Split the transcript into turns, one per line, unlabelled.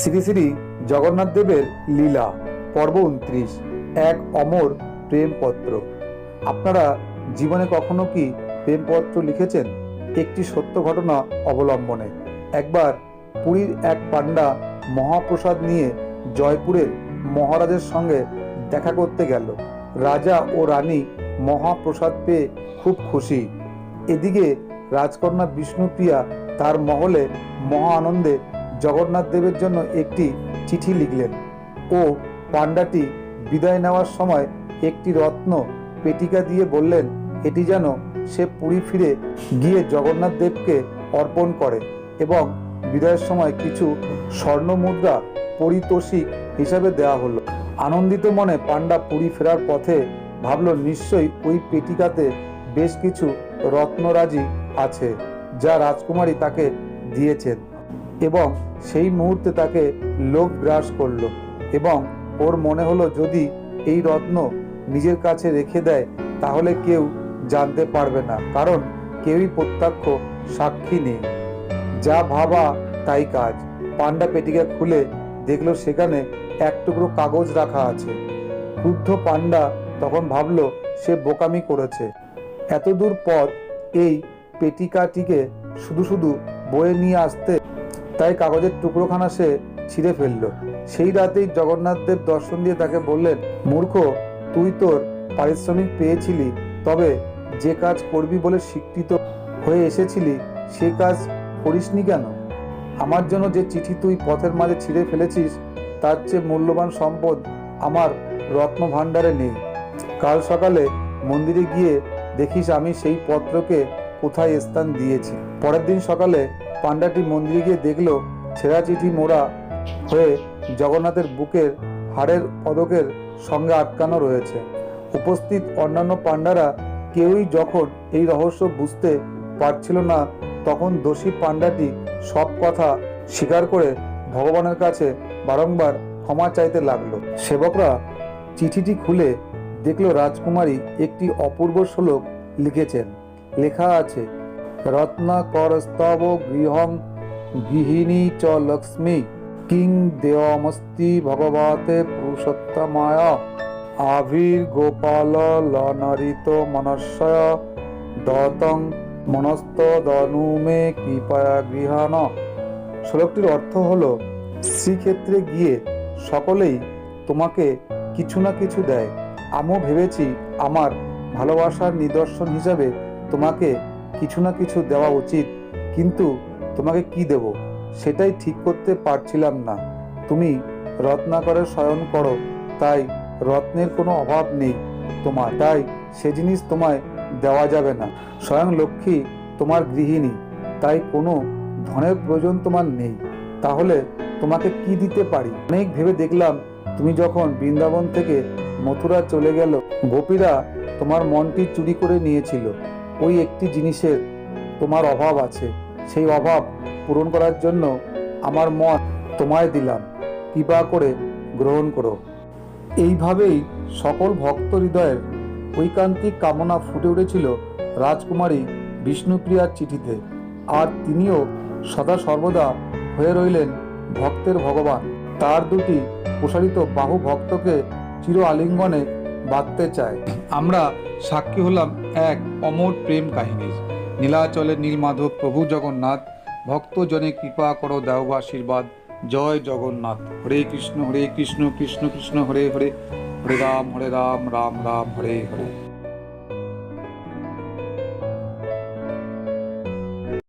শ্রী শ্রী জগন্নাথ দেবের লীলা পর্ব উনত্রিশ এক অমর প্রেমপত্র আপনারা জীবনে কখনো কি প্রেমপত্র লিখেছেন একটি সত্য ঘটনা অবলম্বনে একবার পুরীর এক পাণ্ডা মহাপ্রসাদ নিয়ে জয়পুরের মহারাজের সঙ্গে দেখা করতে গেল রাজা ও রানী মহাপ্রসাদ পেয়ে খুব খুশি এদিকে রাজকন্যা বিষ্ণুপ্রিয়া তার মহলে মহা আনন্দে জগন্নাথ দেবের জন্য একটি চিঠি লিখলেন ও পাণ্ডাটি বিদায় নেওয়ার সময় একটি রত্ন পেটিকা দিয়ে বললেন এটি যেন সে পুরী ফিরে গিয়ে জগন্নাথ দেবকে অর্পণ করে এবং বিদায়ের সময় কিছু স্বর্ণ মুদ্রা পরিতোষিক হিসাবে দেওয়া হলো আনন্দিত মনে পাণ্ডা পুরী ফেরার পথে ভাবল নিশ্চয়ই ওই পেটিকাতে বেশ কিছু রত্নরাজি আছে যা রাজকুমারী তাকে দিয়েছেন এবং সেই মুহূর্তে তাকে লোভ গ্রাস করল এবং ওর মনে হলো যদি এই রত্ন নিজের কাছে রেখে দেয় তাহলে কেউ জানতে পারবে না কারণ কেউই প্রত্যক্ষ সাক্ষী নেই যা ভাবা তাই কাজ পান্ডা পেটিকা খুলে দেখল সেখানে এক টুকরো কাগজ রাখা আছে ক্রুদ্ধ পান্ডা তখন ভাবল সে বোকামি করেছে এতদূর পথ এই পেটিকাটিকে শুধু শুধু বয়ে নিয়ে আসতে তাই কাগজের টুকরোখানা সে ছিঁড়ে ফেললো সেই রাতেই জগন্নাথদেব দর্শন দিয়ে তাকে বললেন মূর্খ তুই তোর পারিশ্রমিক পেয়েছিলি তবে যে কাজ করবি বলে স্বীকৃত হয়ে এসেছিলি সে কাজ করিসনি কেন আমার জন্য যে চিঠি তুই পথের মাঝে ছিঁড়ে ফেলেছিস তার চেয়ে মূল্যবান সম্পদ আমার রত্ন ভাণ্ডারে নেই কাল সকালে মন্দিরে গিয়ে দেখিস আমি সেই পত্রকে কোথায় স্থান দিয়েছি পরের দিন সকালে পাণ্ডাটি মন্দিরে গিয়ে দেখল ছেঁড়া চিঠি মোড়া হয়ে জগন্নাথের বুকের হাড়ের পদকের সঙ্গে আটকানো রয়েছে উপস্থিত অন্যান্য পাণ্ডারা কেউই যখন এই রহস্য বুঝতে পারছিল না তখন দোষী পাণ্ডাটি সব কথা স্বীকার করে ভগবানের কাছে বারংবার ক্ষমা চাইতে লাগলো সেবকরা চিঠিটি খুলে দেখল রাজকুমারী একটি অপূর্ব শ্লোক লিখেছেন লেখা আছে রত্নাকরস্তব গৃহং গৃহিণী চ লক্ষ্মী কিং দেয়মস্তি ভগবতে পুরুষোত্তমায় আবির্গোপাল লনরিত মনস্বয় দতং মনস্তদনুমে কৃপায়া গৃহাণ শ্লোকটির অর্থ হল শ্রীক্ষেত্রে গিয়ে সকলেই তোমাকে কিছু না কিছু দেয় আমিও ভেবেছি আমার ভালোবাসার নিদর্শন হিসাবে তোমাকে কিছু না কিছু দেওয়া উচিত কিন্তু তোমাকে কি দেব সেটাই ঠিক করতে পারছিলাম না তুমি রত্নাকরের শয়ন করো তাই রত্নের কোনো অভাব নেই তোমার তাই সে জিনিস তোমায় দেওয়া যাবে না স্বয়ং লক্ষ্মী তোমার গৃহিণী তাই কোনো ধনের প্রয়োজন তোমার নেই তাহলে তোমাকে কি দিতে পারি অনেক ভেবে দেখলাম তুমি যখন বৃন্দাবন থেকে মথুরা চলে গেল গোপীরা তোমার মনটি চুরি করে নিয়েছিল ওই একটি জিনিসের তোমার অভাব আছে সেই অভাব পূরণ করার জন্য আমার মত তোমায় দিলাম কৃপা করে গ্রহণ করো এইভাবেই সকল ভক্ত হৃদয়ের ঐকান্তিক কামনা ফুটে উঠেছিল রাজকুমারী বিষ্ণুপ্রিয়ার চিঠিতে আর তিনিও সদা সর্বদা হয়ে রইলেন ভক্তের ভগবান তার দুটি প্রসারিত বাহু ভক্তকে চির আলিঙ্গনে বাঁধতে চায়
আমরা সাক্ষী হলাম এক অমর প্রেম কাহিনীর নীলাচলে নীলমাধব প্রভু জগন্নাথ ভক্তজনে কৃপা করো দেও আশীর্বাদ জয় জগন্নাথ হরে কৃষ্ণ হরে কৃষ্ণ কৃষ্ণ কৃষ্ণ হরে হরে হরে রাম হরে রাম রাম রাম হরে হরে